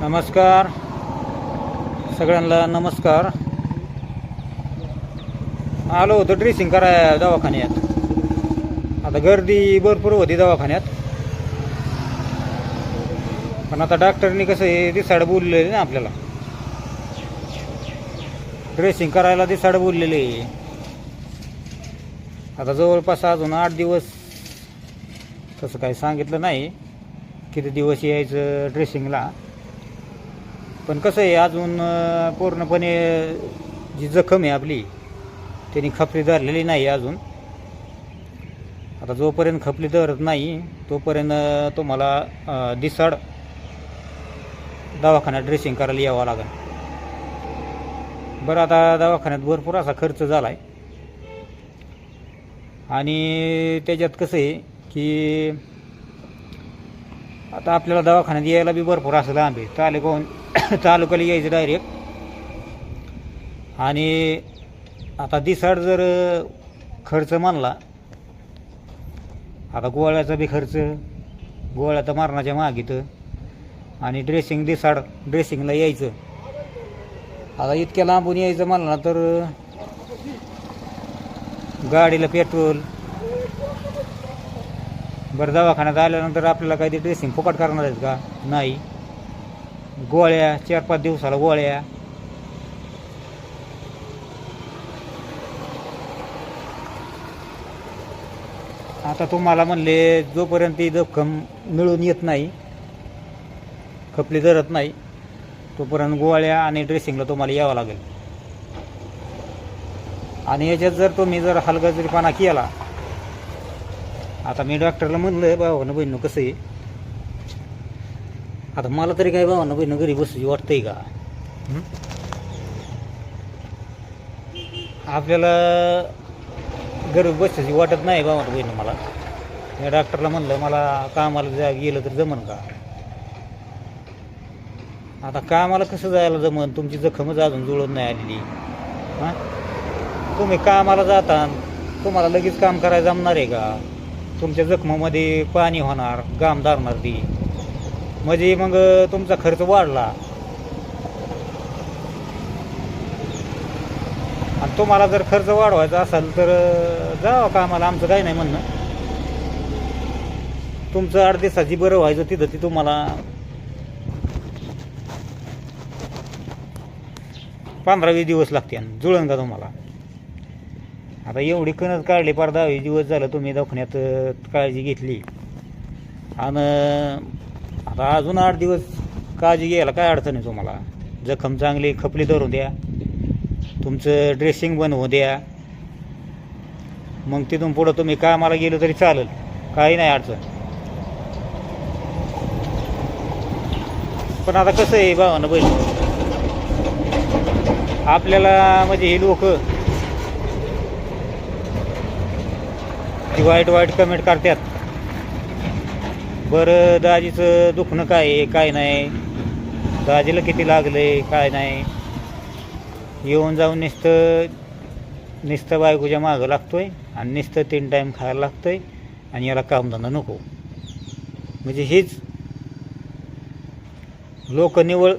नमस्कार. सगळ्यांना नमस्कार. आलो होतो ड्रेसिंग कराय दवाखान्यात. आता गर्दी भरपूर होती दवाखान्यात. पण आता डॉक्टरनी कसं हे दिसाड बोललेले ना आपल्याला. ड्रेसिंग करायला दिसाड बोललेले. आता जवळपास अजून आठ दिवस तसं काही सांगितलं नाही. किती दिवस यायचं ड्रेसिंगला पण कसं आहे अजून पूर्णपणे जी जखम आहे आपली त्यांनी खपली धरलेली नाही अजून. आता जोपर्यंत खपली धरत नाही तोपर्यंत तुम्हाला दिसाड दवाखान्यात ड्रेसिंग करायला यावं लागेल. बरं आता दवाखान्यात भरपूर असा खर्च झाला आहे आणि त्याच्यात कसं आहे की आता आपल्याला दवाखान्यात यायला बी भरपूर असं लांब आहे. कोण तालुक्याला यायचं डायरेक्ट आणि आता दिसाड जर खर्च मानला आता गोळ्याचा बी खर्च गोळ्या तर मारण्याच्या मागितं. आणि ड्रेसिंग दिसाड ड्रेसिंगला यायचं. आता इतक्या लांबून यायचं म्हणलं ना तर गाडीला पेट्रोल. बरं दवाखान्यात आल्यानंतर आपल्याला काही ते ड्रेसिंग फुकट करणार आहेत का? नाही. गोळ्या चार पाच दिवसाला गोळ्या. आता तुम्हाला म्हणले जोपर्यंत ती जखम मिळून येत नाही खपली धरत नाही तोपर्यंत गोळ्या आणि ड्रेसिंगला तुम्हाला यावं लागेल. आणि याच्यात जर तुम्ही जर हलगजरीपणा केला आता मी डॉक्टरला म्हणलं भावानं बहिणं कसं आहे? आता मला तरी काय भावानं बहिणं घरी बसूची वाटतंय का? हं? आपल्याला घरी बसायची वाटत नाही भावानं बहिणं मला. मी डॉक्टरला म्हणलं मला कामाला जा गेलं तर जमन का? आता कामाला कसं जायला जमन? तुमची जखमच अजून जुळून नाही आलेली. हां? तुम्ही कामाला जाता तुम्हाला लगेच काम करायला जमणार आहे का? तुमच्या जखमामध्ये पाणी होणार गाम धरणार ती. म्हणजे मग तुमचा खर्च वाढला. आणि तुम्हाला जर खर्च वाढवायचा असेल तर जावा आम्हाला? आमचं काही नाही म्हणणं. तुमचं आठ दिवसाची बरं व्हायचं तिथं ती तुम्हाला. पंधरा वीस दिवस लागते जुळन का तुम्हाला? आता एवढी कणत काढली पार दहावीस दिवस झालं तुम्ही दवाखान्यात काळजी घेतली. आणि आता अजून आठ दिवस काळजी घ्यायला काय अडचण आहे तुम्हाला? जखम चांगली खपली धरून द्या. तुमचं ड्रेसिंग बंद होऊ द्या. मग तिथून पुढं तुम्ही कामाला गेलो तरी चालेल. काही नाही अडचण. पण आता कसं आहे भावानं बहिण? आपल्याला म्हणजे हे लोक ती वाईट वाईट कमेंट करतात. बरं दाजीचं दुखणं काय आहे काय नाही? दाजीला किती लागलंय काय नाही? येऊन जाऊन नुसतं नुसतं बायकोच्या मागं लागतो आहे आणि नुसतं तीन टाईम खायला लागतो आहे आणि याला कामधंदा नको. म्हणजे हेच लोक निवळ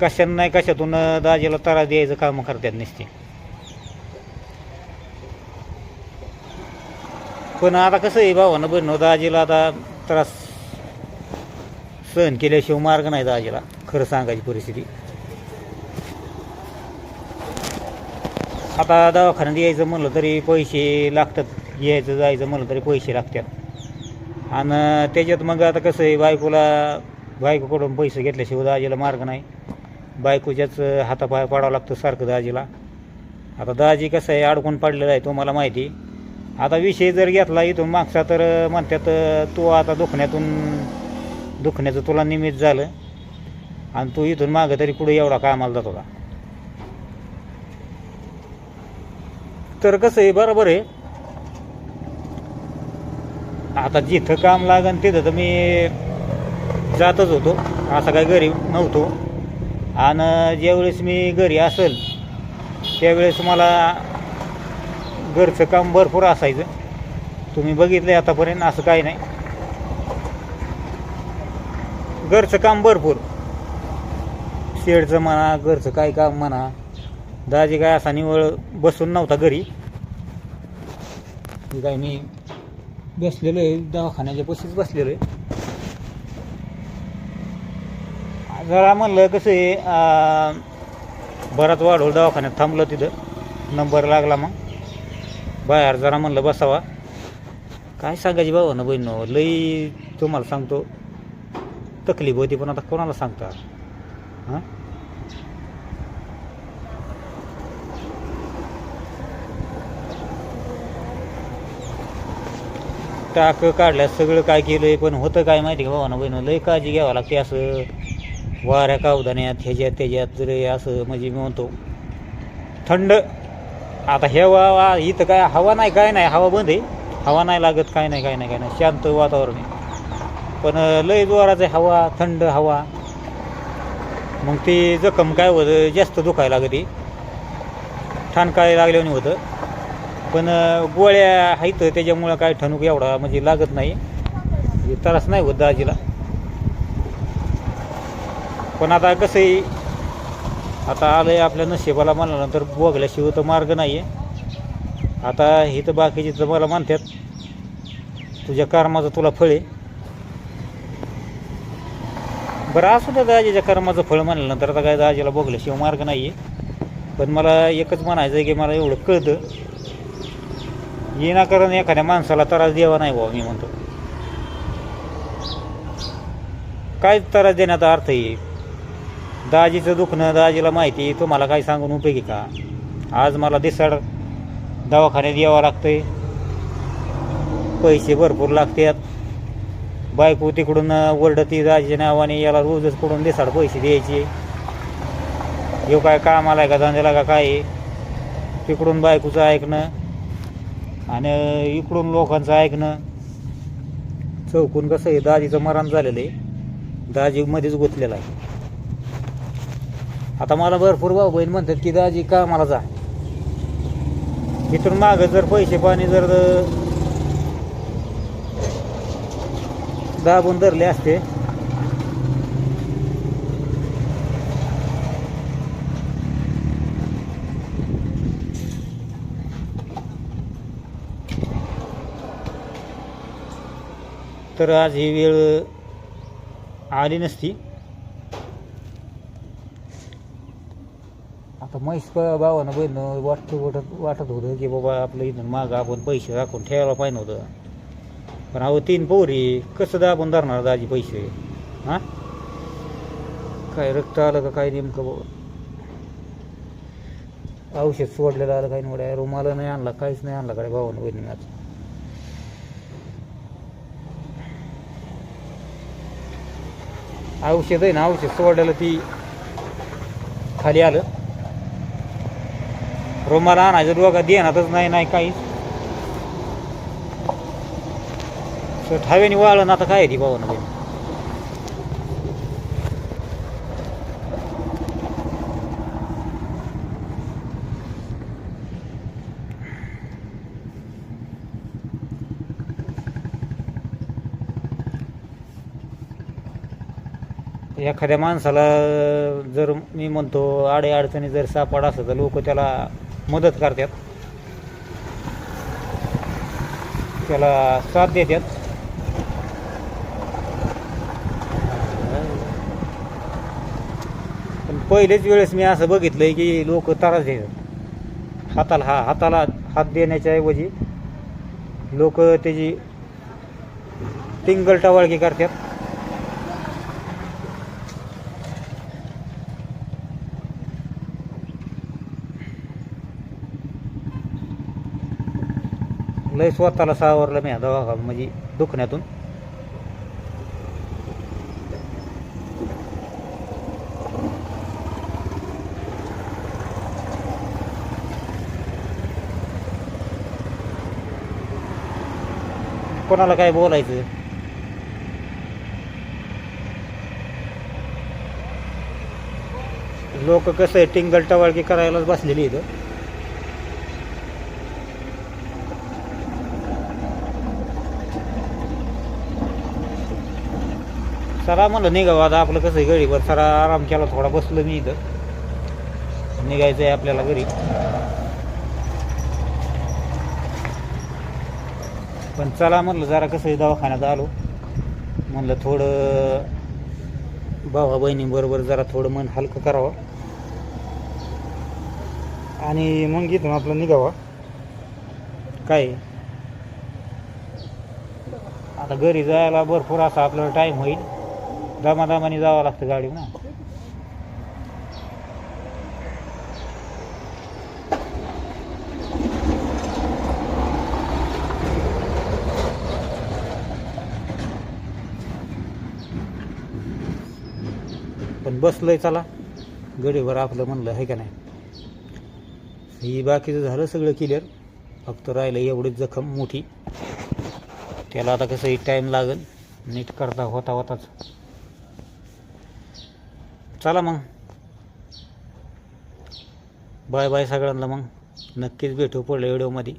कशानं नाही कशातून दाजीला तारा द्यायचं कामं करतात नुसते. पण आता कसं आहे भावानं बहिण दाजीला आता त्रास सहन केल्याशिवाय मार्ग नाही दाजीला खरं सांगायची परिस्थिती. आता दवाखान्यात यायचं म्हणलं तरी पैसे लागतात यायचं जायचं म्हणलं तरी पैसे लागतात. आणि त्याच्यात मग आता कसं आहे बायकोला बायकोकडून पैसे घेतल्याशिवाय दाजीला मार्ग नाही. बायकोच्याच हातापाय पाडावं लागतं सारखं दाजीला. आता दाजी कसं आहे अडकून पाडलेलं आहे तुम्हाला माहिती आता विषय जर घेतला इथून मागचा तर म्हणतात तू आता दुखण्यातून दुखण्याचं तुला निमित्त झालं. आणि तू इथून मागं तरी पुढे एवढा कामाला जात होता तर कसं आहे बरोबर आहे. आता जिथं काम लागन तिथं तर मी जातच होतो. असं काय घरी नव्हतो. आणि ज्यावेळेस मी घरी असेल त्यावेळेस मला घरचं काम भरपूर असायचं. तुम्ही बघितलं आतापर्यंत असं काही नाही. घरचं काम भरपूर. शेडचं म्हणा घरचं काय काम म्हणा दाजी काय असा निवळ बसून नव्हता घरी. काय मी बसलेलो आहे दवाखान्याच्या पशीच बसलेलो आहे. जरा म्हणलं कसं आहे बराच वाढवलं दवाखान्यात थांबलं तिथं. नंबर लागला मग. बाहेर जरा म्हणलं बसावा. काय सांगायची बाबा ना बहीण लई तुम्हाला सांगतो तकलीफ होती पण आता कोणाला सांगता? हां? टाक काढल्यास सगळं काय केलंय पण होतं काय माहिती का भावानं? बहिणं लई काळजी घ्यावं लागते असं. वाऱ्या कावदाण्यात ह्याच्यात त्याच्यात जर असं म्हणजे मी म्हणतो थंड आता हे वा इथं काय हवा नाही काय नाही हवा बंद आहे. हवा नाही लागत काय नाही काय नाही काय नाही. शांत वातावरण आहे. पण लय जोराचं आहे हवा थंड हवा. मग ते जखम काय होतं जास्त दुखायला लागते. ठाण काय लागल्याने होतं. पण गोळ्या आहेत त्याच्यामुळं काय ठणूक एवढा म्हणजे लागत नाही. त्रास नाही होत दाजीला. पण आता कसंही आता आलं आहे आपल्या नशिबाला म्हणल्यानंतर बोगल्याशिवाय तर मार्ग नाही आहे आता हे तर बाकीचे तर मला म्हणतात तुझ्या कर्माचं तुला फळ आहे. बरं असू द्या दाजीच्या कर्माचं फळ म्हणल्यानंतर आता काय दाजीला बोगल्याशिवाय मार्ग नाही आहे पण मला एकच म्हणायचं आहे की मला एवढं कळतं येणाकरण एखाद्या माणसाला त्रास द्यावा नाही बाबा मी म्हणतो. काय त्रास देण्याचा अर्थ आहे? दाजीचं दुखणं दाजीला माहिती तुम्हाला काय सांगून उपयोगी का? आज मला दिसाड दवाखान्यात यावं लागतंय. पैसे भरपूर लागतात. बायको तिकडून ओरडती दाजीच्या नावाने याला रोजच कुठून दिसाड पैसे द्यायचे? हे काय कामाला आहे का धंद्याला का काय तिकडून बायकोचं ऐकणं आणि इकडून लोकांचं ऐकणं. चौकून कसं आहे दाजीचं मरण झालेलं आहे. दाजी मध्येच गुंतलेला आहे. आता मला भरपूर भाऊ बहीण म्हणतात की दाजी का मला जा? इथून मागं जर पैसे पाणी जर दाबून धरले असते तर आज ही वेळ आली नसती. आता म्हैस भावानं बहीण वाटत वाटत वाटत होतं की बाबा आपलं इथून मागं आपण पैसे राखून ठेवायला पाहिजे होतं पण अहो तीन पोरी कसं दाबून धरणार दाजी पैसे? हां? काय रक्त आलं का काय नेमकं बाबा? औषध सोडलेलं आलं काही निवड्या रुमाला नाही आणला काहीच नाही आणला काय भावानं बहिणी आज? औषध आहे ना औषध सोडलेलं ती खाली आलं. रुमाला आणायचं डोका देणारच नाही नाही काहीच. ठाव्याने वाळलं ना आता काय आहे ती भावानं एखाद्या माणसाला जर मी म्हणतो आडे अडचणी जर सापड असं तर लोक त्याला मदत करतात. त्याला साथ देतात. पण पहिलेच वेळेस मी असं बघितलंय की लोक त्रास देतात. हाताला हा हाताला हात देण्याच्या ऐवजी लोक त्याची टिंगल टवाळकी करतात. लय स्वतःला सावरलं मी दवा म्हणजे दुखण्यातून. कोणाला काय बोलायचं? लोक कसं आहे टिंगल टवाळकी करायलाच बसलेली इथं. चला म्हणलं निघावं आता आपलं कसं आहे गडीवर जरा आराम केला थोडा बसलो मी इथं. निघायचं आहे आपल्याला घरी. पण चला म्हणलं जरा कसं आहे दवाखान्यात आलो. म्हणलं थोडं भावा बहिणीबरोबर जरा थोडं मन हलकं करावं. आणि मग इथून आपलं निघावा. काय? आता घरी जायला भरपूर असा आपल्याला टाईम होईल. दमादमाने जावं लागतं गाडी ना. पण बसलंय चला. गडीवर आपलं म्हणलं आहे का नाही? ही बाकीचं झालं सगळं क्लिअर फक्त राहिलं एवढीच जखम मोठी. त्याला आता कसंही टाईम लागेल. नीट करता होता होताच. चला मग. बाय बाय सगळ्यांना मग. नक्कीच भेटू पुढल्या व्हिडिओमध्ये